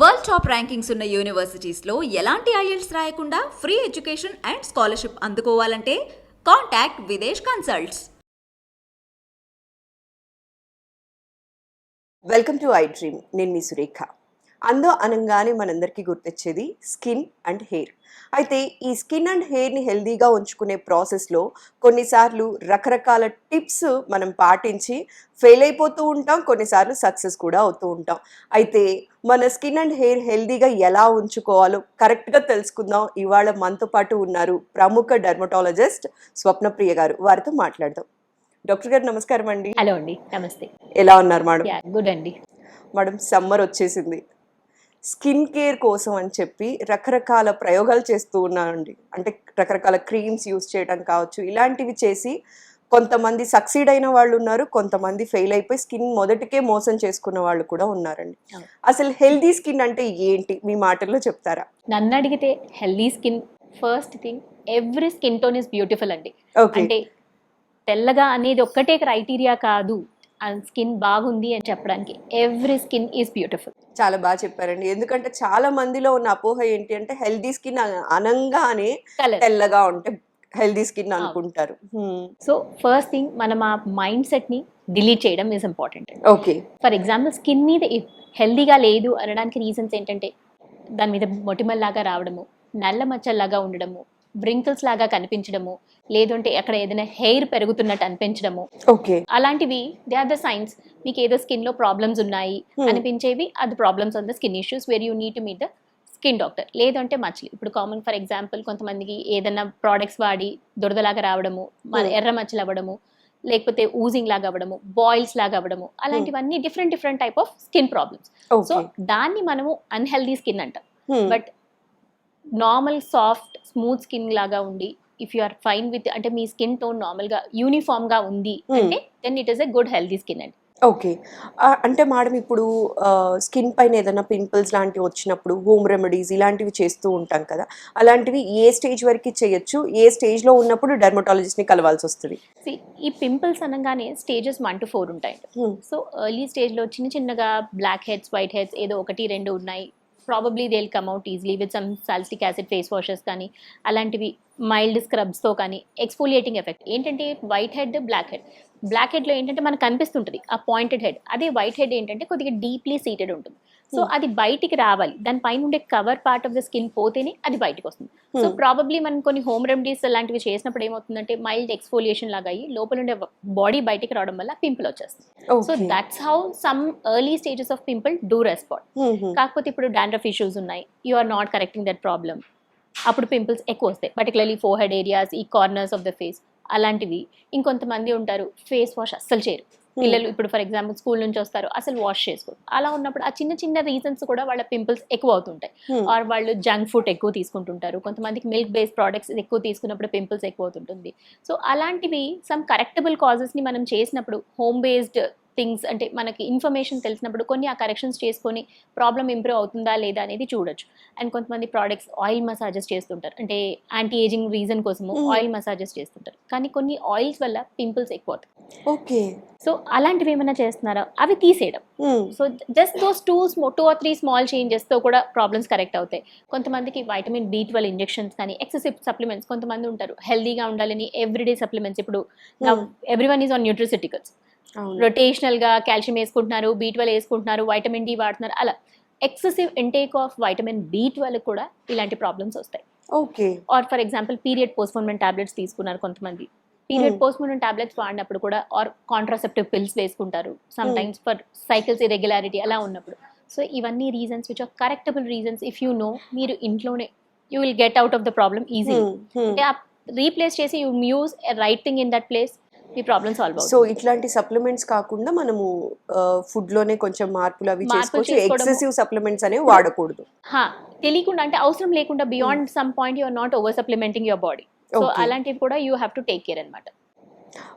World top rankings ఉన్న యూనివర్సిటీస్లో ఎలాంటి IELTS రాయకుండా free education and scholarship అందుకోవాలంటే contact Videsh consults. Welcome to I dream. నేను మీ సురేఖ. అందో అనగానే మనందరికీ గుర్తొచ్చేది స్కిన్ అండ్ హెయిర్. అయితే ఈ స్కిన్ అండ్ హెయిర్ని హెల్దీగా ఉంచుకునే ప్రాసెస్లో కొన్నిసార్లు రకరకాల టిప్స్ మనం పాటించి ఫెయిల్ అయిపోతూ ఉంటాం కొన్నిసార్లు సక్సెస్ కూడా అవుతూ ఉంటాం. అయితే మన స్కిన్ అండ్ హెయిర్ హెల్దీగా ఎలా ఉంచుకోవాలో కరెక్ట్గా తెలుసుకుందాం. ఇవాళ మనతో పాటు ఉన్నారు ప్రముఖ డెర్మటాలజిస్ట్ స్వప్నప్రియ గారు. వారితో మాట్లాడదాం. డాక్టర్ గారు నమస్కారం అండి. హలో అండి. నమస్తే. ఎలా ఉన్నారు మేడం? గుడ్ అండి. మేడం సమ్మర్ వచ్చేసింది. స్కిన్ కేర్ కోసం అని చెప్పి రకరకాల ప్రయోగాలు చేస్తూ ఉన్నానండి. అంటే రకరకాల క్రీమ్స్ యూస్ చేయడం కావచ్చు ఇలాంటివి చేసి కొంతమంది సక్సీడ్ అయిన వాళ్ళు ఉన్నారు కొంతమంది ఫెయిల్ అయిపోయి స్కిన్ మొదటికే మోసం చేసుకున్న వాళ్ళు కూడా ఉన్నారండి. అసలు హెల్దీ స్కిన్ అంటే ఏంటి? మీ మాటల్లో చెప్తారా? నన్ను అడిగితే healthy skin first thing every skin tone is beautiful అండి. అంటే తెల్లగా అనేది ఒక్కటే క్రైటీరియా కాదు. ఆ స్కిన్ బాగుంది అని చెప్పడానికి ఎవ్రీ స్కిన్ ఈజ్ బ్యూటిఫుల్. చాలా బాగా చెప్పారండి. ఎందుకంటే చాలా మందిలో ఉన్న అపోహ ఏంటి అంటే హెల్దీ స్కిన్ అనంగానే తెల్లగా ఉంటే హెల్దీ స్కిన్ అనుకుంటారు. సో ఫస్ట్ థింగ్ మనం ఆ మైండ్ సెట్ని డిలీట్ చేయడం is important okay. For example skin మీద హెల్దీగా లేదు అనడానికి రీజన్స్ ఏంటంటే దాని మీద మొటిమల్లాగా రావడము నల్ల మచ్చల్లాగా ఉండడము బ్రింకిల్స్ లాగా కనిపించడము లేదంటే అక్కడ ఏదైనా హెయిర్ పెరుగుతున్నట్టు అనిపించడము. ఓకే. అలాంటివి దే ఆర్ ద సైన్స్. మీకు ఏదో స్కిన్లో ప్రాబ్లమ్స్ ఉన్నాయి. అనిపించేవి అది problems on the skin issues where you need to meet the skin doctor. లేదంటే మచ్చలు. ఇప్పుడు కామన్ ఫర్ ఎగ్జాంపుల్ కొంతమందికి ఏదైనా ప్రోడక్ట్స్ వాడి దురదలాగా రావడము. ఎర్ర మచ్చలు అవ్వడము లేకపోతే ఊజింగ్ లాగా అవ్వడము బాయిల్స్ లాగా అవ్వడము అలాంటివన్నీ different different type of skin problems. So దాన్ని మనము అన్హెల్దీ స్కిన్ అంటాం. But normal soft smooth skin లాగా ఉండి if you are fine with అంటే మీ స్కిన్ టోన్ నార్మల్గా యూనిఫామ్గా ఉంది Hmm. అంటే then it is a good healthy skin అండి. ఓకే అంటే మేడం ఇప్పుడు స్కిన్ పైన ఏదైనా పింపుల్స్ లాంటివి వచ్చినప్పుడు హోమ్ రెమెడీస్ ఇలాంటివి చేస్తూ ఉంటాం కదా అలాంటివి ఏ స్టేజ్ వరకు చేయొచ్చు? ఏ స్టేజ్లో ఉన్నప్పుడు డెర్మటాలజిస్ట్ని కలవాల్సి వస్తుంది? ఈ పింపుల్స్ అనగానే స్టేజెస్ వన్ టు ఫోర్ ఉంటాయి. సో ఎర్లీ స్టేజ్లో చిన్న చిన్నగా బ్లాక్ హెడ్స్ వైట్ హెడ్స్ ఏదో ఒకటి రెండు ఉన్నాయి. Probably they will come out easily with some salicylic acid face washes కానీ అలాంటివి మైల్డ్ స్క్రబ్స్తో కానీ ఎక్స్ఫోలియేటింగ్ ఎఫెక్ట్ ఏంటంటే వైట్ హెడ్ బ్లాక్ హెడ్ బ్లాక్ హెడ్లో ఏంటంటే మనకు కనిపిస్తుంటుంది ఆ పాయింటెడ్ హెడ్ అదే వైట్ హెడ్ ఏంటంటే కొద్దిగా డీప్లీ సీటెడ్ ఉంటుంది. So Hmm. అది బయటికి రావాలి. దాని పైన ఉండే cover part of the skin పోతేనే అది బయటకు వస్తుంది సో Hmm. ప్రాబబ్లీ మనం కొన్ని హోమ్ రెమెడీస్ లాంటివి చేసినప్పుడు ఏమవుతుందంటే మైల్డ్ ఎక్స్ఫోలియేషన్ లాగా అయ్యి లోపల ఉండే బాడీ బయటికి రావడం వల్ల పింపుల్ వచ్చేస్తుంది. So that's how some early stages of pimple do respond. కాకపోతే ఇప్పుడు డాండ్రఫ్ ఇష్యూస్ ఉన్నాయి. You are not correcting that problem. అప్పుడు పింపుల్స్ ఎక్కువ వస్తాయి. పర్టికులర్లీ ఫోర్ హెడ్ ఏరియాస్ ఈ కార్నర్స్ ఆఫ్ ద ఫేస్ అలాంటివి. ఇంకొంతమంది ఉంటారు ఫేస్ వాష్ అస్సలు చేయరు. పిల్లలు ఇప్పుడు ఫర్ ఎగ్జాంపుల్ స్కూల్ నుంచి వస్తారు అసలు వాష్ చేసుకోరు. అలా ఉన్నప్పుడు ఆ చిన్న చిన్న రీజన్స్ కూడా వాళ్ళ పింపుల్స్ ఎక్కువ అవుతుంటాయి. ఆర్ వాళ్ళు జంక్ ఫుడ్ ఎక్కువ తీసుకుంటుంటారు. కొంతమందికి మిల్క్ బేస్డ్ ప్రోడక్ట్స్ ఎక్కువ తీసుకున్నప్పుడు పింపుల్స్ ఎక్కువ అవుతుంటుంది. సో అలాంటివి సమ్ కరెక్టబుల్ కాజెస్ని మనం చేసినప్పుడు హోమ్ బేస్డ్ థింగ్స్ అంటే మనకి ఇన్ఫర్మేషన్ తెలిసినప్పుడు కొన్ని ఆ కరెక్షన్స్ చేసుకొని ప్రాబ్లం ఇంప్రూవ్ అవుతుందా లేదా అనేది చూడొచ్చు. అండ్ కొంతమంది ప్రోడక్ట్స్ ఆయిల్ మసాజెస్ చేస్తుంటారు. అంటే యాంటీ ఏజింగ్ రీజన్ కోసము. ఆయిల్ మసాజెస్ చేస్తుంటారు. కానీ కొన్ని ఆయిల్స్ వల్ల పింపుల్స్ ఎక్కువ అవుతాయి. ఓకే సో అలాంటివి ఏమైనా చేస్తున్నారా? అవి తీసేయడం. So just those two two or three small చేంజెస్తో కూడా ప్రాబ్లమ్స్ కరెక్ట్ అవుతాయి. కొంతమందికి వైటమిన్ బి ట్వెల్వ్ ఇంజెక్షన్స్ కానీ ఎక్సెసివ్ సప్లిమెంట్స్ కొంతమంది ఉంటారు. హెల్దీగా ఉండాలని ఎవ్రీడే సప్లిమెంట్స్ ఇప్పుడు. Everyone is on nutraceuticals రొటేషనల్గా కాల్షియం వేసుకుంటున్నారు బీ ట్వెల్వ్ వేసుకుంటున్నారు వైటమిన్ డి వాడుతున్నారు అలా excessive intake of vitamin B twelve కూడా ఇలాంటి ప్రాబ్లమ్స్ వస్తాయి. Okay. Or for example period postponement tablets తీసుకున్నారు కొంతమంది. Period Hmm. పోస్ట్పోన్మెంట్ టాబ్లెట్స్ వాడినప్పుడు కూడా ఆర్ కాంట్రాసెప్టివ్ పిల్స్ వేసుకుంటారు. Some. Times for cycles irregularity అలా ఉన్నప్పుడు. సో ఇవన్నీ reasons which are correctable reasons if you know మీరు ఇంట్లోనే you will get out of the problem easy అంటే రీప్లేస్ చేసి you use right thing in that place me problem solve so ఇట్లాంటి supplements కాకుండా మనము ఫుడ్లోనే కొంచెం మార్పులు అవి చేసుకోవచ్చు. ఎక్సెసివ్ సప్లిమెంట్స్ అనేవి వాడకూడదు. తెలియకుండా అంటే అవసరం లేకుండా beyond some point you're not over supplementing your body so. అలాంటివి కూడా you have to take care అనమాట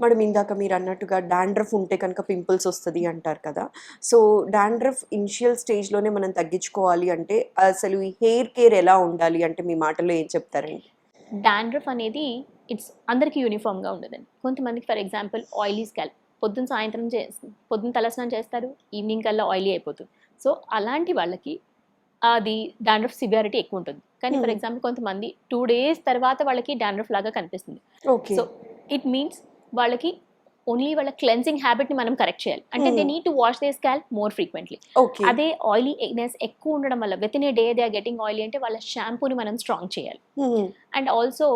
మేడం ఇందాక మీరు అన్నట్టుగా డాండ్రఫ్ ఉంటే కనుక పింపుల్స్ వస్తుంది అంటారు కదా. సో డాండ్రఫ్ ఇనిషియల్ స్టేజ్లోనే మనం తగ్గించుకోవాలి అంటే అసలు ఈ హెయిర్ కేర్ ఎలా ఉండాలి? అంటే మీ మాటలో ఏం చెప్తారండి? డాండ్రఫ్ అనేది ఇట్స్ అందరికీ యూనిఫామ్గా ఉండదండి. కొంతమందికి ఫర్ ఎగ్జాంపుల్ ఆయిలీ స్కాల్ప్ పొద్దున్న సాయంత్రం చే పొద్దున్న తలస్నానం చేస్తారు ఈవినింగ్ కల్లా ఆయిలీ అయిపోతుంది. సో అలాంటి వాళ్ళకి అది డాండ్రఫ్ సివియారిటీ ఎక్కువ ఉంటుంది. కానీ ఫర్ Hmm. ఎగ్జాంపుల్ కొంతమంది టూ డేస్ తర్వాత వాళ్ళకి డాండ్రఫ్ లాగా కనిపిస్తుంది. ఓకే సో ఇట్ మీన్స్ వాళ్ళకి ఓన్లీ వాళ్ళ క్లెన్సింగ్ హ్యాబిట్ని మనం కరెక్ట్ చేయాలి. అంటే they Hmm. Need to wash they scalp more frequently okay అదే ఆయిలీనెస్ ఎక్కువ ఉండడం వల్ల within a day they are getting oily అంటే వాళ్ళ షాంపూని మనం స్ట్రాంగ్ చేయాలి. అండ్ ఆల్సో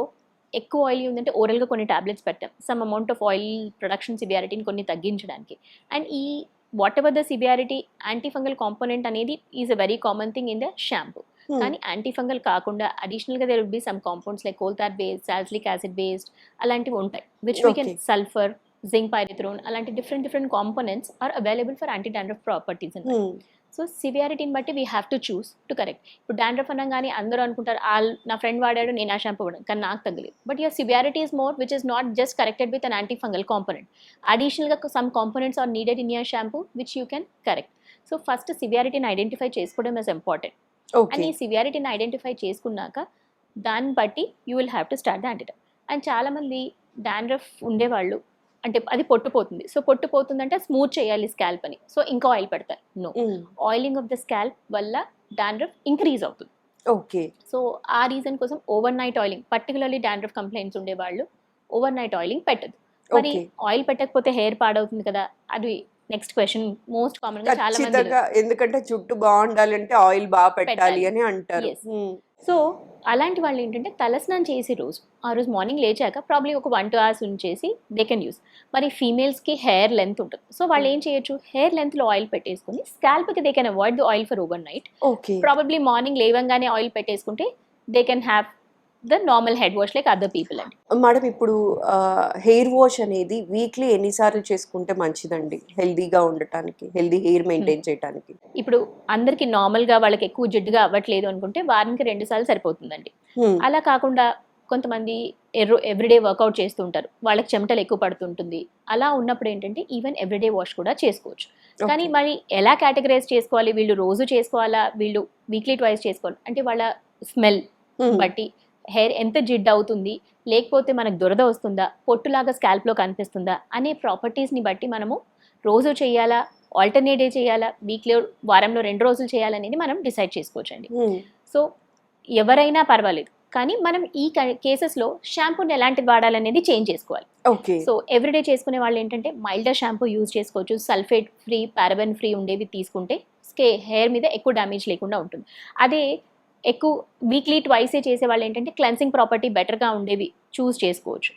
ఎక్కువ ఆయిల్ ఉందంటే ఓరల్గా కొన్ని టాబ్లెట్స్ పెట్టాం some amount of oil production సివియారిటీని కొన్ని తగ్గించడానికి అండ్ ఈ whatever the severity antifungal component అనేది is a very common thing in the shampoo. కానీ యాంటీఫంగల్ కాకుండా అడిషనల్గా there will be some compounds like coal tar based salicylic acid based అలాంటివి ఉంటాయి which we can. Sulphur zinc pyrithione అలాంటి different different components are available for anti dandruff properties hmm. So సివియారిటీని బట్టి we have to choose to correct ఇప్పుడు dandruff అనగానే అందరూ అనుకుంటారు ఆ నా ఫ్రెండ్ వాడాడు నేను ఆ షాంపూ వాడాను. కానీ నాకు తగ్గలేదు. But your severity is more which is not just corrected with an anti fungal component అడిషనల్గా some components are needed in your shampoo which you can correct so first సివియారిటీని identify చేసుకోవడం is important and okay ఈ సివియారిటీని identify చేసుకున్నాక దాన్ని బట్టి you will have to start the antidandruff and చాలామంది dandruff ఉండేవాళ్ళు అంటే అది పొట్టు పోతుంది సో పొట్టు పోతుందంటే స్మూత్ చేయాలి స్కాల్ప్ అని. సో ఇంకా ఆయిల్ పెడతారు no. Oiling of the scalp వల్ల డాండ్రఫ్ ఇంక్రీజ్ అవుతుంది. ఓకే. సో ఆ రీజన్ కోసం over night oiling particularly dandruff complaints ఉండేవాళ్ళు ఓవర్ నైట్ ఆయిలింగ్ పెట్టదు. మరి ఆయిల్ పెట్టకపోతే హెయిర్ పాడవుతుంది కదా? అది నెక్స్ట్ క్వశ్చన్. మోస్ట్ కామన్గా చాలా మంది ఎందుకంటే జుట్టు బాగుండాలంటే ఆయిల్ బాగా పెట్టాలి. అని అంటారు. సో అలాంటి వాళ్ళు ఏంటంటే తలస్నానం చేసే రోజు ఆ రోజు మార్నింగ్ లేచాక ప్రాబ్లీ ఒక వన్ టూ అవర్స్ ఉంచేసి దే కెన్ యూస్ మరి ఫీమేల్స్కి హెయిర్ లెంత్ ఉంటుంది. సో వాళ్ళు ఏం చేయొచ్చు? హెయిర్ లెంత్లో ఆయిల్ పెట్టేసుకుని స్కాల్ప్కి they can avoid the oil for overnight okay probably morning లేవంగానే ఆయిల్ పెట్టేసుకుంటే they can have the normal head wash like other people అండి. మేడం ఇప్పుడు హెయిర్ వాష్ అనేది వీక్లీ ఎన్నిసార్లు చేసుకుంటే మంచిదండి. హెల్దీగా ఉండటానికి హెల్దీ హెయిర్ మెయింటైన్ చేయడానికి ఇప్పుడు అందరికి నార్మల్గా వాళ్ళకి ఎక్కువ జిడ్డుగా అవ్వట్లేదు అనుకుంటే వారానికి రెండు సార్లు సరిపోతుందండి. మ్మ్. అలా కాకుండా కొంతమంది ఎర్ర ఎవ్రీడే వర్కౌట్ చేస్తూ ఉంటారు. వాళ్ళకి చెమటలు ఎక్కువ పడుతుంటుంది. అలా ఉన్నప్పుడు ఏంటంటే ఈవెన్ ఎవ్రీడే వాష్ కూడా చేసుకోవచ్చు. కానీ. మరి ఎలా కేటగరైజ్ చేసుకోవాలి? వీళ్ళు రోజు చేసుకోవాలా? వీళ్ళు వీక్లీ ట్వైస్ చేసుకోవాలి? అంటే వాళ్ళ స్మెల్ మ్మ్. బట్టి హెయిర్ ఎంత జిడ్ అవుతుంది లేకపోతే మనకు దురద వస్తుందా పొట్టులాగా స్కాల్ప్లో కనిపిస్తుందా అనే ప్రాపర్టీస్ని బట్టి మనము రోజు చేయాలా ఆల్టర్నేట్ డే చేయాలా వీక్లీ వారంలో రెండు రోజులు చేయాలనేది మనం డిసైడ్ చేసుకోవచ్చు అండి మ్మ్. సో ఎవరైనా పర్వాలేదు కానీ మనం ఈ కేసెస్లో షాంపూని ఎలాంటిది వాడాలనేది చేంజ్ చేసుకోవాలి. ఓకే. సో ఎవ్రీడే చేసుకునే వాళ్ళు ఏంటంటే మైల్డర్ షాంపూ యూజ్ చేసుకోవచ్చు సల్ఫేట్ ఫ్రీ పారబెన్ ఫ్రీ ఉండేవి తీసుకుంటే స్కే హెయిర్ మీద ఎక్కువ డ్యామేజ్ లేకుండా ఉంటుంది. అదే ఎక్కువ వీక్లీ ట్వైసే చేసే వాళ్ళు ఏంటంటే క్లెన్సింగ్ ప్రాపర్టీ బెటర్గా ఉండేవి చూస్ చేసుకోవచ్చు.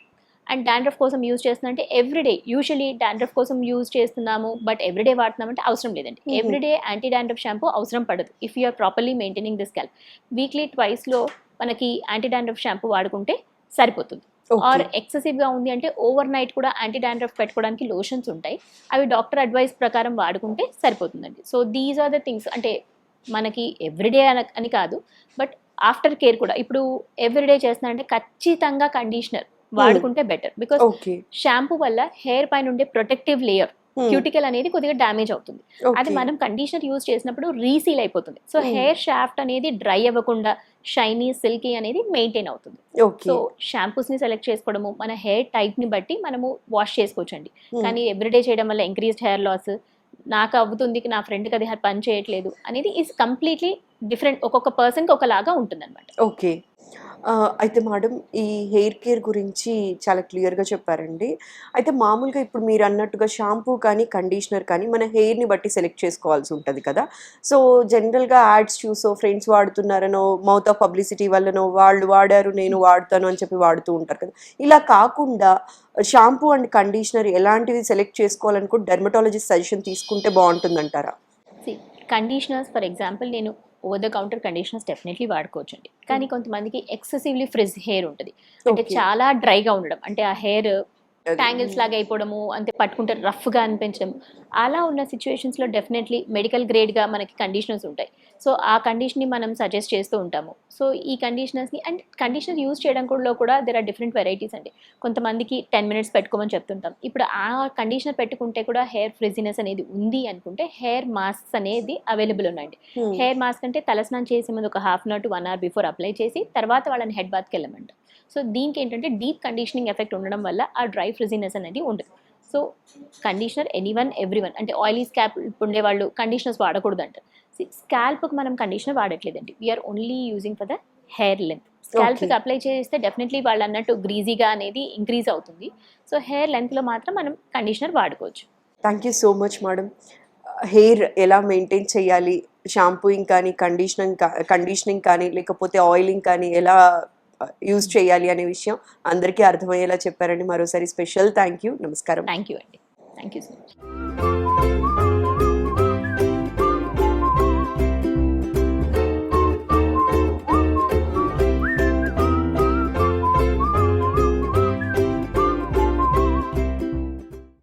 అండ్ డాండ్రఫ్ కోసం యూజ్ చేస్తుందంటే ఎవ్రీడే యూజువలీ డాండ్రఫ్ కోసం యూజ్ చేస్తున్నాము బట్ ఎవ్రీడే వాడుతున్నామంటే అవసరం లేదండి. ఎవ్రీడే యాంటీ డాండ్రఫ్ షాంపూ అవసరం పడదు. If you are properly maintaining this scalp weekly ట్వైస్లో మనకి యాంటీ డాండ్రఫ్ షాంపూ వాడుకుంటే సరిపోతుంది. ఆర్ ఎక్సెసివ్గా ఉంది అంటే ఓవర్ నైట్ కూడా యాంటీ డాండ్రఫ్ పెట్టుకోవడానికి లోషన్స్ ఉంటాయి. అవి డాక్టర్ అడ్వైస్ ప్రకారం వాడుకుంటే సరిపోతుందండి. So these are the things అంటే మనకి ఎవ్రీడే అని కాదు బట్ ఆఫ్టర్ కేర్ కూడా. ఇప్పుడు ఎవ్రీడే చేస్తున్నారంటే ఖచ్చితంగా కండిషనర్ వాడుకుంటే బెటర్ బికాస్ షాంపూ వల్ల హెయిర్ పైన ఉండే ప్రొటెక్టివ్ లేయర్ క్యూటికల్ అనేది కొద్దిగా డ్యామేజ్ అవుతుంది. అది మనం కండిషనర్ యూజ్ చేసినప్పుడు రీసీల్ అయిపోతుంది. So Hmm. హెయిర్ షాఫ్ట్ అనేది డ్రై అవ్వకుండా షైనీ సిల్కీ అనేది మెయింటైన్ అవుతుంది. సో షాంపూస్ని సెలెక్ట్ చేసుకోవడము మన హెయిర్ టైప్ని బట్టి మనము వాష్ చేసుకోవచ్చండి. Hmm. కానీ ఎవ్రీడే చేయడం వల్ల ఇంక్రీజ్డ్ హెయిర్ లాస్ నాకు అవుతుంది నా ఫ్రెండ్కి అది పని చేయట్లేదు అనేది ఈజ్ కంప్లీట్లీ డిఫరెంట్ ఒక్కొక్క పర్సన్కి ఒకలాగా ఉంటుంది అనమాట ఓకే అయితే మేడం ఈ హెయిర్ కేర్ గురించి చాలా క్లియర్గా చెప్పారండి. అయితే మామూలుగా ఇప్పుడు మీరు అన్నట్టుగా షాంపూ కానీ కండిషనర్ కానీ మన హెయిర్ని బట్టి సెలెక్ట్ చేసుకోవాల్సి ఉంటుంది కదా. సో జనరల్గా యాడ్స్ చూసో ఫ్రెండ్స్ వాడుతున్నారనో మౌత్ ఆఫ్ పబ్లిసిటీ వల్లనో వాళ్ళు వాడారు నేను వాడతాను అని చెప్పి వాడుతూ ఉంటారు కదా. ఇలా కాకుండా షాంపూ అండ్ కండిషనర్ ఎలాంటివి సెలెక్ట్ చేసుకోవాలనుకో డెర్మటాలజిస్ట్ సజెషన్ తీసుకుంటే బాగుంటుందంటారా? కండిషనర్స్ ఫర్ ఎగ్జాంపుల్ నేను over the counter conditioners definitely వాడుకోవచ్చు అండి కానీ కొంతమందికి ఎక్సెసివ్లీ ఫ్రిజ్ హెయిర్ ఉంటుంది. అంటే. చాలా డ్రైగా ఉండడం. అంటే ఆ హెయిర్ ట్యాంగిల్స్ లాగా అయిపోవడము అంతే పట్టుకుంటే రఫ్గా అనిపించడం. అలా ఉన్న సిచ్యువేషన్స్లో డెఫినెట్లీ మెడికల్ గ్రేడ్గా మనకి కండిషనర్స్ ఉంటాయి. సో ఆ కండిషన్ని మనం సజెస్ట్ చేస్తూ ఉంటాము. సో ఈ కండిషనర్స్ని అండ్ కండిషనర్ యూజ్ చేయడం కూడా కూడా దెర్ ఆర్ డిఫరెంట్ వెరైటీస్ అండి. కొంతమందికి టెన్ మినిట్స్ పెట్టుకోమని చెప్తుంటాం. ఇప్పుడు ఆ కండిషనర్ పెట్టుకుంటే కూడా హెయిర్ ఫ్రిజినెస్ అనేది ఉంది అనుకుంటే హెయిర్ మాస్క్స్ అనేది అవైలబుల్ ఉన్నాయండి. Hmm. హెయిర్ మాస్క్ అంటే తలస్నానం చేసే ముందు ఒక half an hour to one hour before apply చేసి తర్వాత వాళ్ళని హెడ్ బాత్కి వెళ్ళమంట. సో దీనికి ఏంటంటే డీప్ కండిషనింగ్ ఎఫెక్ట్ ఉండడం వల్ల ఆ డ్రై ఫ్రిజినెస్ అనేది ఉండదు. So conditioner any one every one అంటే ఆయిలీ స్కాల్ప్ ఉండేవాళ్ళు కండిషనర్స్ వాడకూడదు అంటారు స్కాల్ప్కి మనం conditioner వాడట్లేదండి. We're only using for the hair length స్కాల్ప్కి. Apply చేస్తే డెఫినెట్లీ వాళ్ళు అన్నట్టు గ్రీజీగా అనేది ఇంక్రీజ్ అవుతుంది. సో హెయిర్ లెంత్లో మాత్రం మనం కండిషనర్ వాడుకోవచ్చు. Thank you so much madam hair ఎలా మెయింటైన్ చేయాలి? షాంపూయింగ్ కానీ కండిషనింగ్ కండిషనింగ్ కానీ లేకపోతే ఆయిలింగ్ కానీ ఎలా యూజ్ చేయాలి అనే విషయం అందరికీ అర్థమయ్యేలా చెప్పారండి. మరోసారి స్పెషల్ థ్యాంక్ యూ నమస్కారం. థ్యాంక్ యూ అండి. Thank you so much.